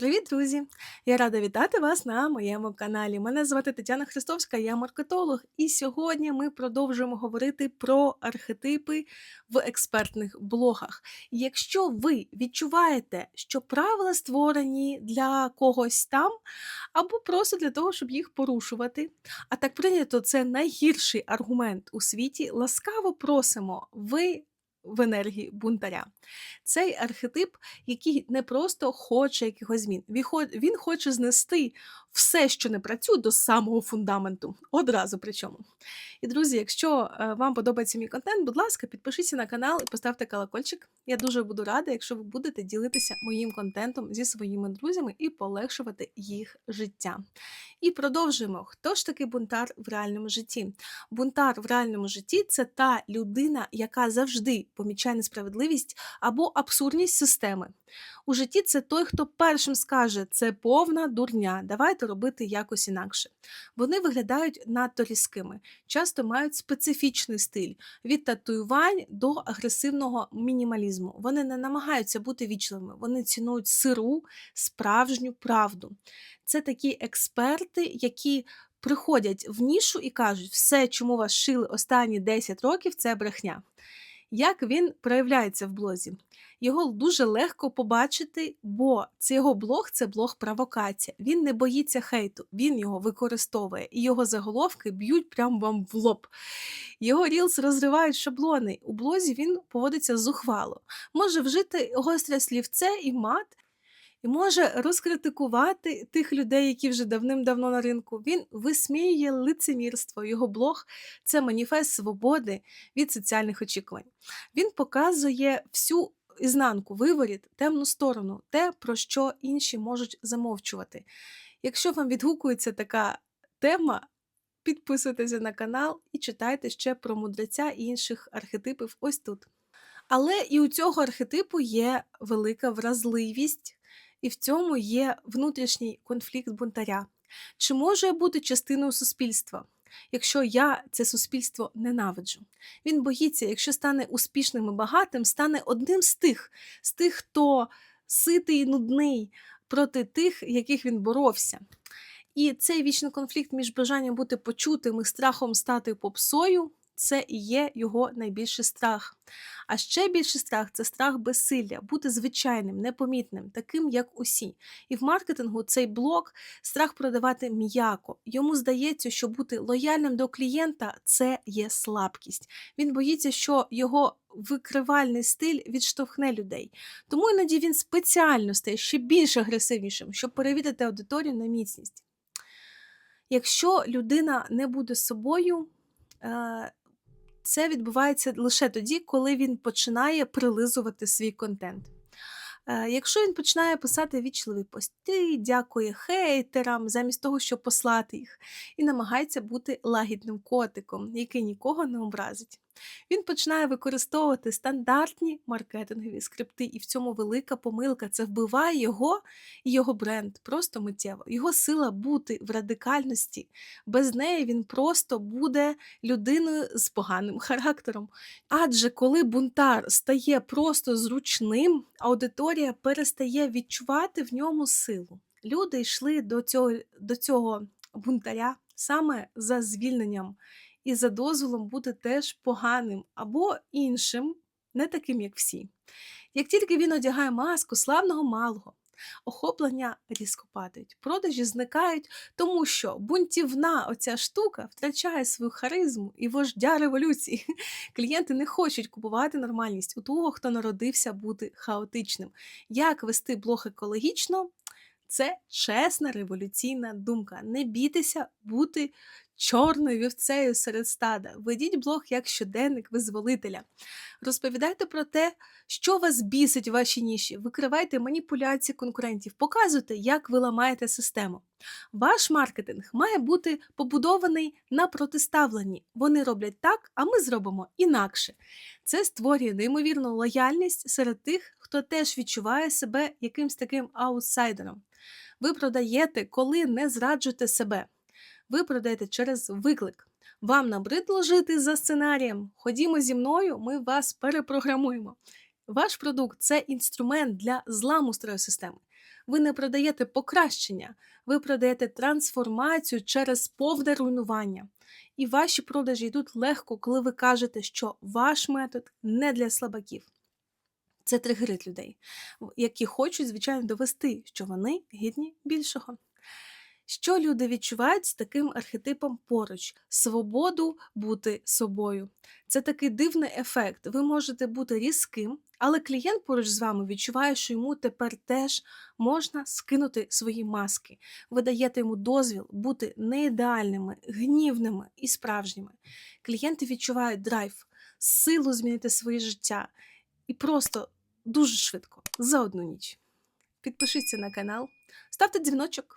Привіт, друзі! Я рада вітати вас на моєму каналі. Мене звати Тетяна Христовська, я маркетолог, і сьогодні ми продовжуємо говорити про архетипи в експертних блогах. Якщо ви відчуваєте, що правила створені для когось там, або просто для того, щоб їх порушувати, а так прийнято, це найгірший аргумент у світі. Ласкаво просимо, ви в енергії бунтаря. Цей архетип, який не просто хоче якихось змін, він хоче знести все, що не працює, до самого фундаменту. Одразу причому. І, друзі, якщо е, вам подобається мій контент, будь ласка, підпишіться на канал і поставте колокольчик. Я дуже буду рада, якщо ви будете ділитися моїм контентом зі своїми друзями і полегшувати їх життя. І продовжуємо. Хто ж такий бунтар в реальному житті? Бунтар в реальному житті це та людина, яка завжди помічає несправедливість або абсурдність системи. У житті це той, хто першим скаже, це повна дурня, давайте робити якось інакше. Вони виглядають надто різкими, часто мають специфічний стиль від татуювань до агресивного мінімалізму. Вони не намагаються бути вічливими, вони цінують сиру, справжню правду. Це такі експерти, які приходять в нішу і кажуть, все, чому вас шили останні 10 років, це брехня. Як він проявляється в блозі? Його дуже легко побачити, бо це його блог це блог провокація. Він не боїться хейту, він його використовує, і його заголовки б'ють прямо вам в лоб. Його рілс розривають шаблони. У блозі він поводиться зухвало, може вжити гостре слівце і мат. І може розкритикувати тих людей, які вже давним-давно на ринку. Він висміює лицемірство. Його блог це маніфест свободи від соціальних очікувань. Він показує всю ізнанку, виворіт, темну сторону, те, про що інші можуть замовчувати. Якщо вам відгукується така тема, підписуйтеся на канал і читайте ще про мудреця і інших архетипів ось тут. Але і у цього архетипу є велика вразливість, і в цьому є внутрішній конфлікт бунтаря. Чи може я бути частиною суспільства, якщо я це суспільство ненавиджу? Він боїться, якщо стане успішним і багатим, стане одним з тих, з тих, хто ситий і нудний проти тих, яких він боровся. І цей вічний конфлікт між бажанням бути почутим і страхом стати попсою це і є його найбільший страх. А ще більший страх це страх безсилля, бути звичайним, непомітним, таким, як усі. І в маркетингу цей блок страх продавати м'яко. Йому здається, що бути лояльним до клієнта це є слабкість. Він боїться, що його викривальний стиль відштовхне людей. Тому іноді він спеціально стає ще більш агресивнішим, щоб перевірити аудиторію на міцність. Якщо людина не буде собою, е, це відбувається лише тоді, коли він починає прилизувати свій контент. Е, Якщо він починає писати вічливі пости, дякує хейтерам, замість того, щоб послати їх, і намагається бути лагідним котиком, який нікого не образить. Він починає використовувати стандартні маркетингові скрипти, і в цьому велика помилка. Це вбиває його і його бренд просто миттєво. Його сила бути в радикальності. Без неї він просто буде людиною з поганим характером. Адже коли бунтар стає просто зручним, аудиторія перестає відчувати в ньому силу. Люди йшли до цього, до цього бунтаря саме за звільненням і за дозволом бути теж поганим або іншим, не таким, як всі. Як тільки він одягає маску славного малого, охоплення різко падають, продажі зникають, тому що бунтівна оця штука втрачає свою харизму і вождя революції. Клієнти не хочуть купувати нормальність у того, хто народився бути хаотичним. Як вести блог екологічно? Це чесна революційна думка. Не бійтеся бути чорною вівцею серед стада. Ведіть блог як щоденник визволителя. Розповідайте про те, що вас бісить в вашій ніші, викривайте маніпуляції конкурентів, показуйте, як ви ламаєте систему. Ваш маркетинг має бути побудований на протиставленні. Вони роблять так, а ми зробимо інакше. Це створює неймовірну лояльність серед тих, хто теж відчуває себе якимсь таким аутсайдером. Ви продаєте, коли не зраджуєте себе. Ви продаєте через виклик. Вам набридло жити за сценарієм. Ходімо зі мною, ми вас перепрограмуємо. Ваш продукт це інструмент для зламу строю системи. Ви не продаєте покращення, ви продаєте трансформацію через повне руйнування. І ваші продажі йдуть легко, коли ви кажете, що ваш метод не для слабаків. Це тригерить людей, які хочуть, звичайно, довести, що вони гідні більшого. Що люди відчувають з таким архетипом поруч? Свободу бути собою. Це такий дивний ефект. Ви можете бути різким, але клієнт поруч з вами відчуває, що йому тепер теж можна скинути свої маски. Ви даєте йому дозвіл бути неідеальними, гнівними і справжніми. Клієнти відчувають драйв, силу змінити своє життя і просто дуже швидко за одну ніч. Підпишіться на канал, ставте дзвіночок.